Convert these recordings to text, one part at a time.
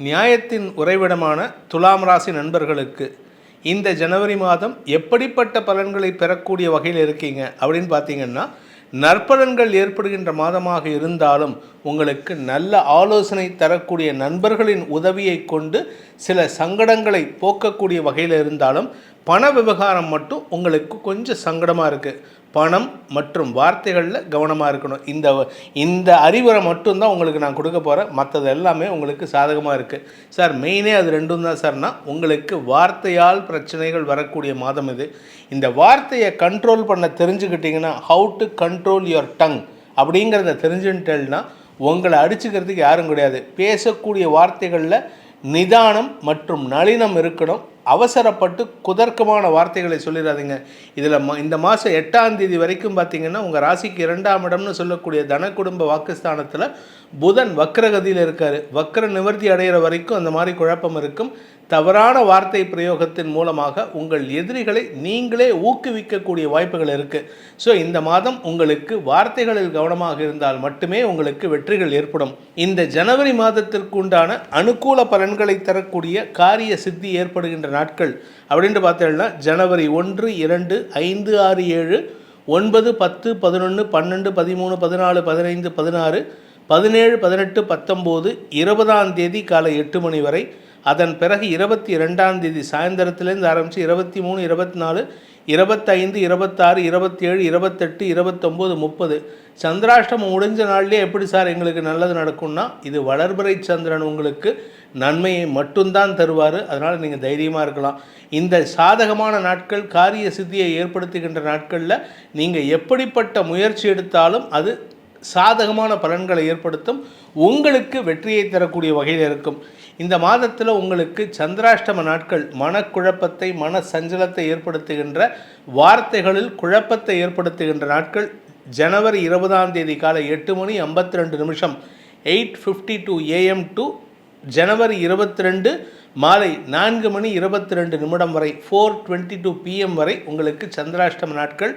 நியாயத்தின் உறைவிடமான துலாம் ராசி நண்பர்களுக்கு இந்த ஜனவரி மாதம் எப்படிப்பட்ட பலன்களை பெறக்கூடிய வகையில் இருக்கீங்க அப்படின்னு பார்த்தீங்கன்னா நற்பலன்கள் ஏற்படுகின்ற மாதமாக இருந்தாலும் உங்களுக்கு நல்ல ஆலோசனை தரக்கூடிய நண்பர்களின் உதவியை கொண்டு சில சங்கடங்களை போக்கக்கூடிய வகையில் இருந்தாலும் பண விவகாரம் மட்டும் உங்களுக்கு கொஞ்சம் சங்கடமாக இருக்குது பணம் மற்றும் வார்த்தைகளில் கவனமாக இருக்கணும். இந்த இந்த அறிவுரை மட்டும்தான் உங்களுக்கு நான் கொடுக்க போகிறேன் மற்றது எல்லாமே உங்களுக்கு சாதகமாக இருக்குது சார் மெயினே அது ரெண்டும் தான் சார்னா உங்களுக்கு வார்த்தையால் பிரச்சனைகள் வரக்கூடிய மாதம் இது. இந்த வார்த்தையை கண்ட்ரோல் பண்ண தெரிஞ்சுக்கிட்டிங்கன்னா how to control your tongue அப்படிங்கிறத தெரிஞ்சுட்டேன்னா உங்களை அடிச்சுக்கிறதுக்கு யாரும் கிடையாது. பேசக்கூடிய வார்த்தைகளில் நிதானம் மற்றும் நளினம் இருக்கணும். அவசரப்பட்டு குதர்க்கமான வார்த்தைகளை சொல்லிடாதீங்க இதில் ம இந்த மாதம் எட்டாம் தேதி வரைக்கும் பார்த்தீங்கன்னா உங்கள் ராசிக்கு இரண்டாம் இடம்னு சொல்லக்கூடிய தன குடும்ப வாக்குஸ்தானத்தில் புதன் வக்ரகதியில் இருக்கார். வக்ர நிவர்த்தி அடைகிற வரைக்கும் அந்த மாதிரி குழப்பம் இருக்கும். தவறான வார்த்தை பிரயோகத்தின் மூலமாக உங்கள் எதிரிகளை நீங்களே ஊக்குவிக்கக்கூடிய வாய்ப்புகள் இருக்குது ஸோ இந்த மாதம் உங்களுக்கு வார்த்தைகளில் கவனமாக இருந்தால் மட்டுமே உங்களுக்கு வெற்றிகள் ஏற்படும். இந்த ஜனவரி மாதத்திற்கு உண்டான அனுகூல பலன்களை தரக்கூடிய காரிய சித்தி ஏற்படுகின்ற நாட்கள் அப்படின்ட்டு பார்த்தீங்கன்னா ஜனவரி ஒன்று இரண்டு ஐந்து ஆறு ஏழு ஒன்பது பத்து பதினொன்று பன்னெண்டு பதிமூணு பதினாலு பதினைந்து பதினாறு பதினேழு பதினெட்டு பத்தொம்போது இருபதாம் தேதி காலை எட்டு மணி வரை. அதன் பிறகு இருபத்தி ரெண்டாம் தேதி சாயந்தரத்துலேருந்து ஆரம்பித்து இருபத்தி மூணு இருபத்தி நாலு இருபத்தைந்து இருபத்தாறு இருபத்தேழு இருபத்தெட்டு இருபத்தொம்போது முப்பது. சந்திராஷ்டமம் முடிஞ்ச நாள்லேயே எப்படி சார் எங்களுக்கு நல்லது நடக்கும்னா இது வளர்பிறை சந்திரன் உங்களுக்கு நன்மையை மட்டும்தான் தருவார். அதனால் நீங்கள் தைரியமாக இருக்கலாம். இந்த சாதகமான நாட்கள் காரிய சித்தியை ஏற்படுத்துகின்ற நாட்களில் நீங்கள் எப்படிப்பட்ட முயற்சி எடுத்தாலும் அது சாதகமான பலன்களை ஏற்படுத்தும். உங்களுக்கு வெற்றியை தரக்கூடிய வகையில் இருக்கும். இந்த மாதத்தில் உங்களுக்கு சந்திராஷ்டம நாட்கள் மனக்குழப்பத்தை மன சஞ்சலத்தை ஏற்படுத்துகின்ற வார்த்தைகளில் குழப்பத்தை ஏற்படுத்துகின்ற நாட்கள் ஜனவரி இருபதாம் தேதி காலை எட்டு மணி ஐம்பத்தி ரெண்டு நிமிஷம் eight fifty two AM two ஜனவரி இருபத்தி ரெண்டு மாலை நான்கு மணி இருபத்தி ரெண்டு நிமிடம் வரை ஃபோர் டுவெண்ட்டி டூ பிஎம் வரை உங்களுக்கு சந்திராஷ்டம நாட்கள்.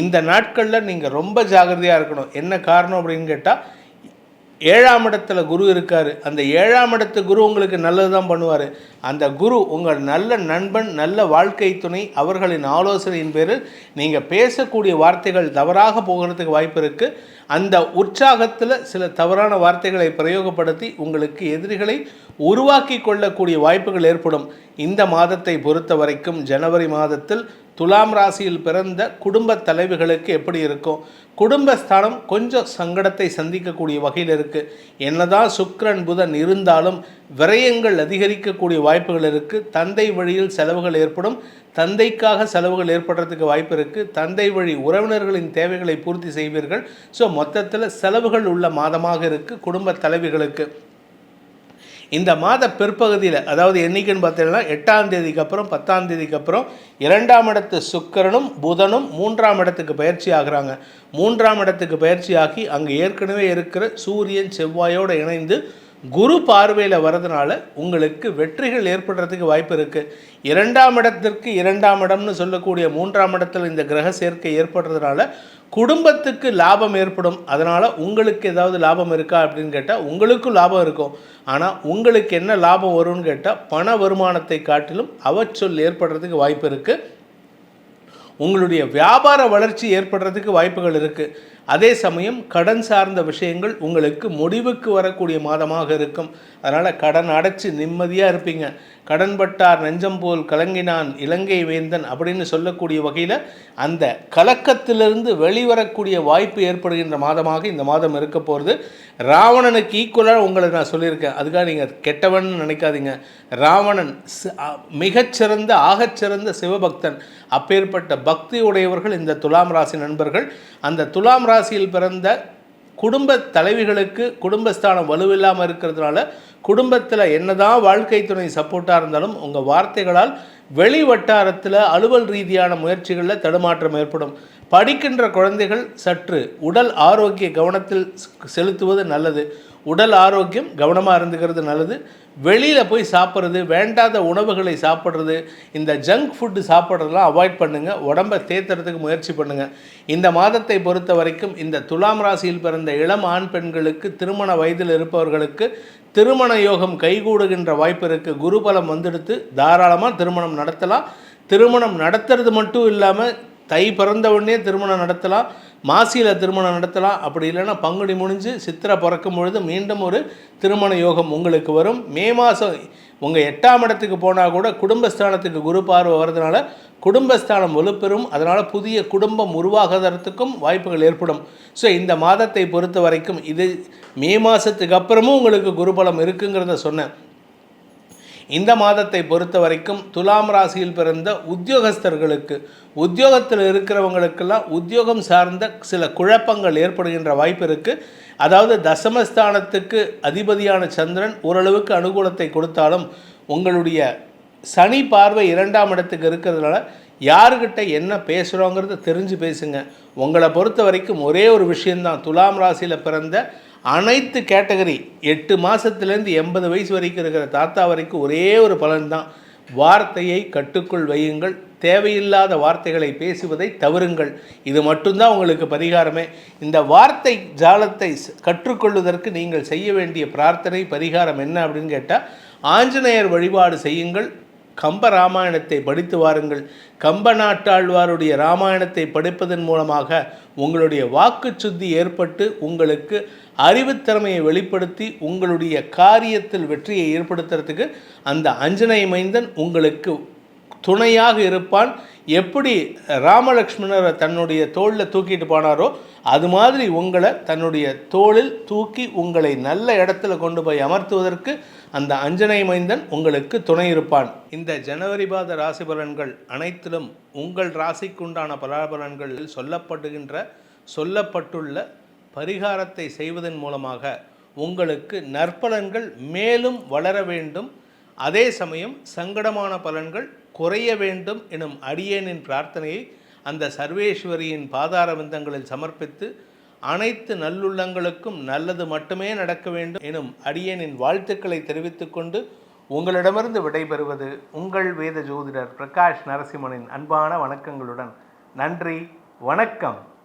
இந்த நாட்களில் நீங்கள் ரொம்ப ஜாகிரதையாக இருக்கணும். என்ன காரணம் அப்படின்னு கேட்டால் ஏழாம் இடத்துல குரு இருக்கார். அந்த ஏழாம் இடத்து குரு உங்களுக்கு நல்லது தான் பண்ணுவார். அந்த குரு உங்கள் நல்ல நண்பன் நல்ல வாழ்க்கை துணை அவர்களின் ஆலோசனையின் பேரில் நீங்கள் பேசக்கூடிய வார்த்தைகள் தவறாக போகிறதுக்கு வாய்ப்பு இருக்குது அந்த உற்சாகத்தில் சில தவறான வார்த்தைகளை பிரயோகப்படுத்தி உங்களுக்கு எதிரிகளை உருவாக்கி கொள்ளக்கூடிய வாய்ப்புகள் ஏற்படும். இந்த மாதத்தை பொறுத்த வரைக்கும் ஜனவரி மாதத்தில் துலாம் ராசியில் பிறந்த குடும்ப தலைவிகளுக்கு எப்படி இருக்கும்? குடும்பஸ்தானம் கொஞ்சம் சங்கடத்தை சந்திக்கக்கூடிய வகையில் இருக்குது என்னதான் சுக்ரன் புதன் இருந்தாலும் விரயங்கள் அதிகரிக்கக்கூடிய வாய்ப்புகள் இருக்குது தந்தை வழியில் செலவுகள் ஏற்படும். தந்தைக்காக செலவுகள் ஏற்படுறதுக்கு வாய்ப்பு இருக்குது தந்தை வழி உறவினர்களின் தேவைகளை பூர்த்தி செய்வீர்கள். ஸோ மொத்தத்தில் செலவுகள் உள்ள மாதமாக இருக்குது குடும்ப தலைவிகளுக்கு. இந்த மாத பிற்பகுதியில் அதாவது என்னைக்குன்னு பார்த்தீங்கன்னா எட்டாம் தேதிக்கு அப்புறம் பத்தாம் தேதிக்கு அப்புறம் இரண்டாம் இடத்து சுக்கிரனும் புதனும் மூன்றாம் இடத்துக்கு பயிற்சி ஆகிறாங்க. மூன்றாம் இடத்துக்கு பயிற்சி ஆகி அங்கே ஏற்கனவே இருக்கிற சூரியன் செவ்வாயோடு இணைந்து குரு பார்வையில் வரதுனால உங்களுக்கு வெற்றிகள் ஏற்படுறதுக்கு வாய்ப்பு இருக்குது இரண்டாம் இடத்திற்கு இரண்டாம் இடம்னு சொல்லக்கூடிய மூன்றாம் இடத்தில் இந்த கிரக சேர்க்கை ஏற்படுறதுனால குடும்பத்துக்கு லாபம் ஏற்படும். அதனால் உங்களுக்கு ஏதாவது லாபம் இருக்கா அப்படின்னு கேட்டால் உங்களுக்கும் லாபம் இருக்கும். ஆனால் உங்களுக்கு என்ன லாபம் வரும்னு கேட்டால் பண வருமானத்தை காட்டிலும் அவச்சொல் ஏற்படுறதுக்கு வாய்ப்பு இருக்குது உங்களுடைய வியாபார வளர்ச்சி ஏற்படுறதுக்கு வாய்ப்புகள் இருக்குது அதே சமயம் கடன் சார்ந்த விஷயங்கள் உங்களுக்கு முடிவுக்கு வரக்கூடிய மாதமாக இருக்கும். அதனால் கடன் அடைச்சி நிம்மதியாக இருப்பீங்க. கடன்பட்டார் நெஞ்சம் போல் கலங்கினான் இலங்கை வேந்தன் அப்படின்னு சொல்லக்கூடிய வகையில் அந்த கலக்கத்திலிருந்து வெளிவரக்கூடிய வாய்ப்பு ஏற்படுகின்ற மாதமாக இந்த மாதம் இருக்க போகிறது ராவணனுக்கு ஈக்குவலாக உங்களை நான் சொல்லியிருக்கேன். அதுக்காக நீங்கள் கெட்டவன் நினைக்காதீங்க. ராவணன் மிகச்சிறந்த ஆகச்சிறந்த சிவபக்தன். அப்பேற்பட்ட பக்தி உடையவர்கள் இந்த துலாம் ராசி நண்பர்கள். அந்த துலாம் ராசியில் பிறந்த குடும்ப தலைவிகளுக்கு குடும்பஸ்தானம் வலுவில்லாமல் இருக்கிறதுனால குடும்பத்தில் என்னதான் வாழ்க்கை துணை சப்போர்ட்டாக இருந்தாலும் உங்கள் வார்த்தைகளால் வெளி வட்டாரத்தில் அலுவல் ரீதியான முயற்சிகளில் தடுமாற்றம் ஏற்படும். படிக்கின்ற குழந்தைகள் சற்று உடல் ஆரோக்கிய கவனத்தில் செலுத்துவது நல்லது. உடல் ஆரோக்கியம் கவனமாக இருந்துக்கிறது நல்லது. வெளியில் போய் சாப்பிட்றது வேண்டாத உணவுகளை சாப்பிட்றது இந்த ஜங்க் ஃபுட்டு சாப்பிட்றதெல்லாம் அவாய்ட் பண்ணுங்கள் உடம்பை தேத்துறதுக்கு முயற்சி பண்ணுங்கள் இந்த மாதத்தை பொறுத்த வரைக்கும் இந்த துலாம் ராசியில் பிறந்த இளம் ஆண் பெண்களுக்கு திருமண வயதில் இருப்பவர்களுக்கு திருமண யோகம் கைகூடுகின்ற வாய்ப்பு இருக்குது குருபலம் வந்துடுத்து தாராளமாக திருமணம் நடத்தலாம். திருமணம் நடத்துறது மட்டும் இல்லாமல் தை பிறந்த உடனே திருமணம் நடத்தலாம் மாசியில் திருமணம் நடத்தலாம். அப்படி இல்லைன்னா பங்குனி முடிஞ்சு சித்திரை பிறக்கும் பொழுது மீண்டும் ஒரு திருமண யோகம் உங்களுக்கு வரும். மே மாதம் உங்கள் எட்டாம் இடத்துக்கு போனால் கூட குடும்பஸ்தானத்துக்கு குரு பார்வை வர்றதுனால குடும்பஸ்தானம் வலுப்பெறும். அதனால் புதிய குடும்பம் உருவாகிறதுக்கும் வாய்ப்புகள் ஏற்படும். ஸோ இந்த மாதத்தை பொறுத்த வரைக்கும் இது மே மாதத்துக்கு அப்புறமும் உங்களுக்கு குருபலம் இருக்குங்கிறத சொன்னேன். இந்த மாதத்தை பொறுத்த வரைக்கும் துலாம் ராசியில் பிறந்த உத்தியோகஸ்தர்களுக்கு உத்தியோகத்தில் இருக்கிறவங்களுக்கெல்லாம் உத்தியோகம் சார்ந்த சில குழப்பங்கள் ஏற்படுகின்ற வாய்ப்பு இருக்குது அதாவது தசமஸ்தானத்துக்கு அதிபதியான சந்திரன் ஓரளவுக்கு அனுகூலத்தை கொடுத்தாலும் உங்களுடைய சனி பார்வை இரண்டாம் இடத்துக்கு இருக்கிறதுனால யாருக்கிட்ட என்ன பேசுகிறோங்கிறத தெரிஞ்சு பேசுங்க. உங்களை பொறுத்த வரைக்கும் ஒரே ஒரு விஷயந்தான் துலாம் ராசியில் பிறந்த அனைத்து கேட்டகரி எட்டு மாதத்துலேருந்து எண்பது வயசு வரைக்கும் இருக்கிற தாத்தா வரைக்கும் ஒரே ஒரு பலன்தான். வார்த்தையை கட்டுக்குள் வையுங்கள். தேவையில்லாத வார்த்தைகளை பேசுவதை தவறுங்கள். இது மட்டும்தான் உங்களுக்கு பரிகாரமே. இந்த வார்த்தை ஜாலத்தை கற்றுக்கொள்வதற்கு நீங்கள் செய்ய வேண்டிய பிரார்த்தனை பரிகாரம் என்ன அப்படின்னு கேட்டால் ஆஞ்சநேயர் வழிபாடு செய்யுங்கள். கம்ப ராமாயணத்தை படித்து வாருங்கள். கம்ப நாட்டாழ்வாருடைய ராமாயணத்தை படிப்பதன் மூலமாக உங்களுடைய வாக்கு சுத்தி ஏற்பட்டு உங்களுக்கு அறிவுத்திறமையை வெளிப்படுத்தி உங்களுடைய காரியத்தில் வெற்றியை ஏற்படுத்துறதுக்கு அந்த அஞ்சனை மைந்தன் உங்களுக்கு துணையாக இருப்பான். எப்படி ராமலக்ஷ்மணரை தன்னுடைய தோளில் தூக்கிட்டு போனாரோ அது மாதிரி உங்களை தன்னுடைய தோளில் தூக்கி உங்களை நல்ல இடத்துல கொண்டு போய் அமர்த்துவதற்கு அந்த அஞ்சனை மைந்தன் உங்களுக்கு துணை இருப்பான். இந்த ஜனவரி மாத ராசி பலன்கள் அனைத்திலும் உங்கள் ராசிக்குண்டான பலாபலன்களில் சொல்லப்படுகின்ற சொல்லப்பட்டுள்ள பரிகாரத்தை செய்வதன் மூலமாக உங்களுக்கு நற்பலன்கள் மேலும் வளர வேண்டும். அதே சமயம் சங்கடமான பலன்கள் குறைய வேண்டும் எனும் அடியேனின் பிரார்த்தனையை அந்த சர்வேஸ்வரியின் பாதார விந்தங்களில் சமர்ப்பித்து அனைத்து நல்லுள்ளங்களுக்கும் நல்லது மட்டுமே நடக்க வேண்டும் எனும் அடியேனின் வாழ்த்துக்களை தெரிவித்துக்கொண்டு உங்களிடமிருந்து விடைபெறுவது உங்கள் வேத ஜோதிடர் பிரகாஷ் நரசிம்மனின் அன்பான வணக்கங்களுடன். நன்றி வணக்கம்.